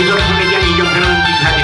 Nosotros somos medianillos, pero en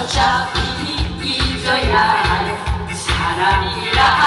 어차피 잊어야 할 사람이라.